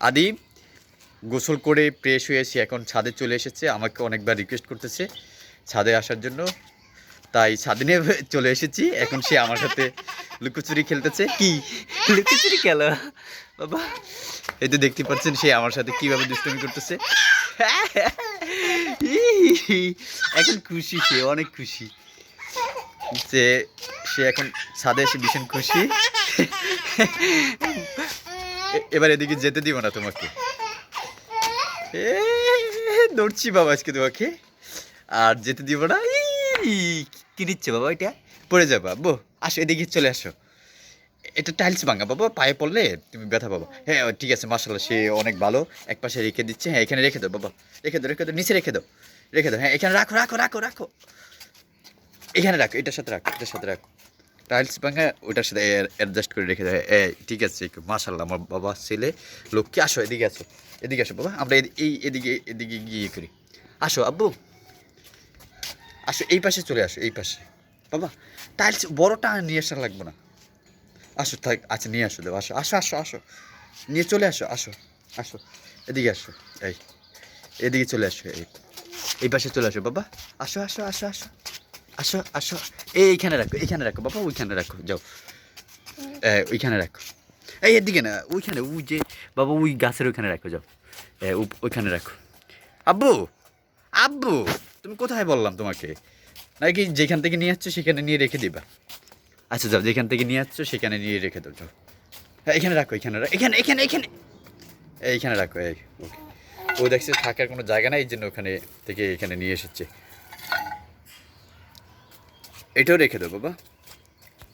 আদি, গোসল করে প্রেস হয়ে এসে এখন ছাদে চলে এসেছে। আমাকে অনেকবার রিকোয়েস্ট করতেছে ছাদে আসার জন্য। তাই ছাদে নিয়ে চলে এসেছি। এখন সে আমার সাথে লুকোচুরি খেলতেছে। কি? লুকোচুরি খেলো? বাবা, এই তো দেখতে পাচ্ছেন সে আমার সাথে কীভাবে দুষ্টুমি করতেছে। এখন খুশি সে, অনেক খুশি। যে সে এখন ছাদে এসে ভীষণ খুশি। এবার এদিকে যেতে দিব না তোমাকে। দৌড়ছি বাবা আজকে তোমাকে। আর যেতে দিব না কি নিচ্ছে বাবা এটা? পড়ে যাবা, বো, আসো এদিকে চলে আসো। এটা টাইলস ভাঙা বাবা, পায়ে পড়লে তুমি ব্যথা পাবা। হ্যাঁ ঠিক আছে মাসাল্লাহ সে অনেক ভালো। এক পাশে রেখে দিচ্ছে হ্যাঁ এখানে রেখে দাও বাবা। রেখে দাও রেখে দাও, নিচে রেখে দাও রেখে দাও। হ্যাঁ এখানে রাখো রাখো রাখো রাখো। এখানে রাখো, এটার সাথে রাখো, এটার সাথে রাখো। টাইলস ভাঙা ওটার সাথে অ্যাডজাস্ট করে রেখে দেয়। এই, ঠিক আছে মাসাল্লাহ আমার বাবা ছেলে লক্ষ্মী আসো, এদিকে আসো এদিকে আসো বাবা, আমরা এই এদিকে এদিকে গিয়ে করি। আসো, আব্বু। আসো, এই পাশে চলে আসো, এই পাশে। বাবা টাইলস বড়টা নিয়ে আসা লাগবে না। আসো, থাক আচ্ছা নিয়ে আসো দেবো আসো আসো আসো আসো। নিয়ে চলে আসো আসো আসো, এদিকে আসো, এই। এদিকে চলে আসো, এই। এই পাশে চলে আসো, বাবা। আসো আসো আসো আসো। আসো আসো। এইখানে রাখো এইখানে রাখো, বাবা, ওইখানে রাখো, যাও। ওইখানে রাখো। এই এদিকে না, ওইখানে, ওই যে, বাবা, ওই গাছের ওইখানে রাখো, যাও। ওইখানে রাখো। আব্বু আব্বু, তুমি কোথায় বললাম তোমাকে? নাকি যেখান থেকে নিয়ে আসছো সেখানে নিয়ে রেখে দিবা? আচ্ছা যাও, যেখান থেকে নিয়ে আসছো সেখানে নিয়ে রেখে দাও, যাও। হ্যাঁ এখানে রাখো এখানে রাখো, এখানে এখানে এখানে। এইখানে রাখো, এই, ওকে। ও দেখছে থাকার কোনো জায়গা নাই, এই জন্য ওখানে থেকে এখানে নিয়ে এসেছে। এটাও রেখে দেবো বাবা।